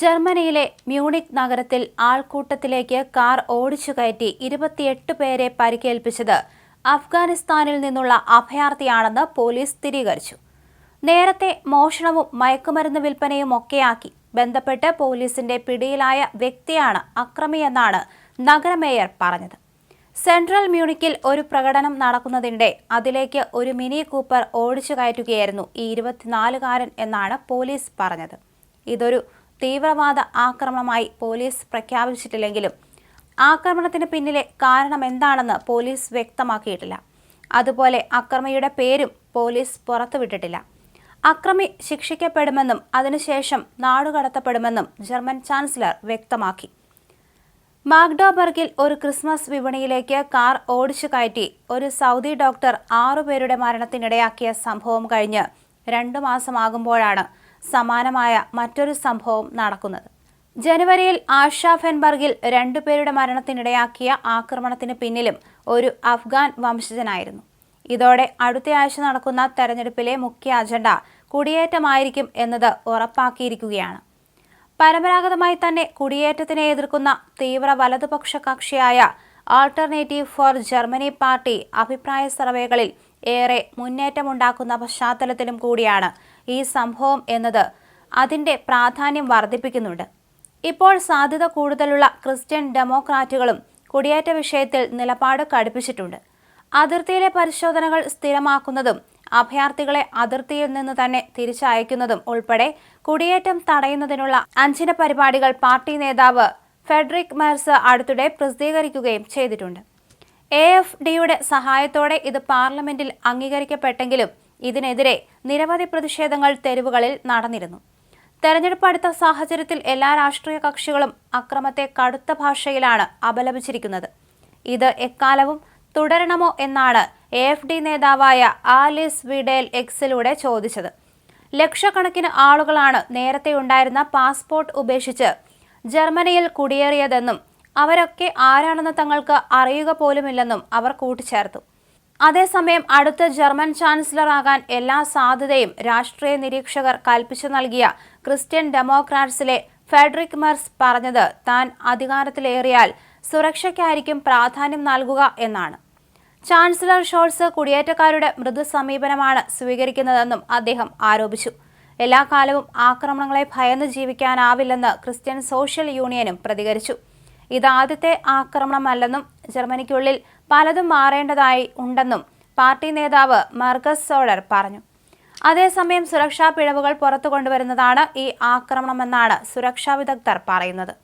ജർമ്മനിയിലെ മ്യൂണിക് നഗരത്തിൽ ആൾക്കൂട്ടത്തിലേക്ക് കാർ ഓടിച്ചു കയറ്റി ഇരുപത്തിയെട്ട് പേരെ പരിക്കേൽപ്പിച്ചത് അഫ്ഗാനിസ്ഥാനിൽ നിന്നുള്ള അഭയാർത്ഥിയാണെന്ന് പോലീസ് സ്ഥിരീകരിച്ചു. നേരത്തെ മോഷണവും മയക്കുമരുന്ന് വിൽപ്പനയും ഒക്കെയാക്കി ബന്ധപ്പെട്ട് പോലീസിന്റെ പിടിയിലായ വ്യക്തിയാണ് അക്രമിയെന്നാണ് നഗരമേയർ പറഞ്ഞത്. സെൻട്രൽ മ്യൂണിക്കിൽ ഒരു പ്രകടനം നടക്കുന്നതിനിടെ അതിലേക്ക് ഒരു മിനി കൂപ്പർ ഓടിച്ചു കയറ്റുകയായിരുന്നു ഈ ഇരുപത്തിനാലുകാരൻ എന്നാണ് പോലീസ് പറഞ്ഞത്. ഇതൊരു തീവ്രവാദ ആക്രമണമായി പോലീസ് പ്രഖ്യാപിച്ചിട്ടില്ലെങ്കിലും ആക്രമണത്തിന് പിന്നിലെ കാരണം എന്താണെന്ന് പോലീസ് വ്യക്തമാക്കിയിട്ടില്ല. അതുപോലെ അക്രമിയുടെ പേരും പോലീസ് പുറത്തുവിട്ടിട്ടില്ല. അക്രമി ശിക്ഷിക്കപ്പെടുമെന്നും അതിനുശേഷം നാടുകടത്തപ്പെടുമെന്നും ജർമ്മൻ ചാൻസലർ വ്യക്തമാക്കി. മാഗ്ഡോബർഗിൽ ഒരു ക്രിസ്മസ് വിപണിയിലേക്ക് കാർ ഓടിച്ചു കയറ്റി ഒരു സൗദി ഡോക്ടർ ആറുപേരുടെ മരണത്തിനിടയാക്കിയ സംഭവം കഴിഞ്ഞ് രണ്ടു മാസമാകുമ്പോഴാണ് സമാനമായ മറ്റൊരു സംഭവം നടക്കുന്നത്. ജനുവരിയിൽ ആഷാഫെൻബർഗിൽ രണ്ടുപേരുടെ മരണത്തിനിടയാക്കിയ ആക്രമണത്തിന് പിന്നിലും ഒരു അഫ്ഗാൻ വംശജനായിരുന്നു. ഇതോടെ അടുത്തയാഴ്ച നടക്കുന്ന തെരഞ്ഞെടുപ്പിലെ മുഖ്യ അജണ്ട കുടിയേറ്റമായിരിക്കും എന്നത് ഉറപ്പാക്കിയിരിക്കുകയാണ്. പരമ്പരാഗതമായി തന്നെ കുടിയേറ്റത്തിനെ എതിർക്കുന്ന തീവ്ര വലതുപക്ഷ കക്ഷിയായ ആൾട്ടർനേറ്റീവ് ഫോർ ജർമ്മനി പാർട്ടി അഭിപ്രായ സർവേകളിൽ ഏറെ മുന്നേറ്റമുണ്ടാക്കുന്ന പശ്ചാത്തലത്തിലും കൂടിയാണ് ഈ സംഭവം എന്നത്. അതിന്റെ പ്രാധാന്യം വർദ്ധിപ്പിക്കുന്നുണ്ട്. ഇപ്പോൾ സാധ്യത കൂടുതലുള്ള ക്രിസ്ത്യൻ ഡെമോക്രാറ്റുകളും കുടിയേറ്റ വിഷയത്തിൽ നിലപാട് കടുപ്പിച്ചിട്ടുണ്ട്. അതിർത്തിയിലെ പരിശോധനകൾ സ്ഥിരമാക്കുന്നതും അഭയാർത്ഥികളെ അതിർത്തിയിൽ നിന്ന് തന്നെ തിരിച്ചയക്കുന്നതും ഉൾപ്പെടെ കുടിയേറ്റം തടയുന്നതിനുള്ള അഞ്ചിന പരിപാടികൾ പാർട്ടി നേതാവ് ഫെഡറിക് മെർസ് അടുത്തിടെ പ്രസിദ്ധീകരിക്കുകയും ചെയ്തിട്ടുണ്ട്. എ എഫ് ഡിയുടെ സഹായത്തോടെ ഇത് പാർലമെന്റിൽ അംഗീകരിക്കപ്പെട്ടെങ്കിലും ഇതിനെതിരെ നിരവധി പ്രതിഷേധങ്ങൾ തെരുവുകളിൽ നടന്നിരുന്നു. തെരഞ്ഞെടുപ്പ് അടുത്ത സാഹചര്യത്തിൽ എല്ലാ രാഷ്ട്രീയ കക്ഷികളും അക്രമത്തെ കടുത്ത ഭാഷയിലാണ് അപലപിച്ചിരിക്കുന്നത്. ഇത് എക്കാലവും തുടരണമോ എന്നാണ് എ എഫ് ഡി നേതാവായ ആലിസ് വിഡേൽ എക്സിലൂടെ ചോദിച്ചത്. ലക്ഷക്കണക്കിന് ആളുകളാണ് നേരത്തെ ഉണ്ടായിരുന്ന പാസ്പോർട്ട് ഉപേക്ഷിച്ച് ജർമ്മനിയിൽ കുടിയേറിയതെന്നും അവരൊക്കെ ആരാണെന്ന് തങ്ങൾക്ക് അറിയുക പോലുമില്ലെന്നും അവർ കൂട്ടിച്ചേർത്തു. അതേസമയം അടുത്ത ജർമ്മൻ ചാൻസലറാകാൻ എല്ലാ സാധ്യതയും രാഷ്ട്രീയ നിരീക്ഷകർ കൽപ്പിച്ചു നൽകിയ ക്രിസ്ത്യൻ ഡെമോക്രാറ്റ്സിലെ ഫെഡറിക് മെർസ് പറഞ്ഞത് താൻ അധികാരത്തിലേറിയാൽ സുരക്ഷയ്ക്കായിരിക്കും പ്രാധാന്യം നൽകുക എന്നാണ്. ചാൻസലർ ഷോൾസ് കുടിയേറ്റക്കാരുടെ മൃദു സമീപനമാണ് സ്വീകരിക്കുന്നതെന്നും അദ്ദേഹം ആരോപിച്ചു. എല്ലാ കാലവും ആക്രമണങ്ങളെ ഭയന്ന് ജീവിക്കാനാവില്ലെന്ന് ക്രിസ്ത്യൻ സോഷ്യൽ യൂണിയനും പ്രതികരിച്ചു. ഇതാദ്യത്തെ ആക്രമണമല്ലെന്നും ജർമ്മനിക്കുള്ളിൽ പലതും മാറേണ്ടതായി ഉണ്ടെന്നും പാർട്ടി നേതാവ് മർഗസ് സോളർ പറഞ്ഞു. അതേസമയം സുരക്ഷാ പിഴവുകൾ പുറത്തു കൊണ്ടുവരുന്നതാണ് ഈ ആക്രമണമെന്നാണ് സുരക്ഷാ വിദഗ്ധർ പറയുന്നത്.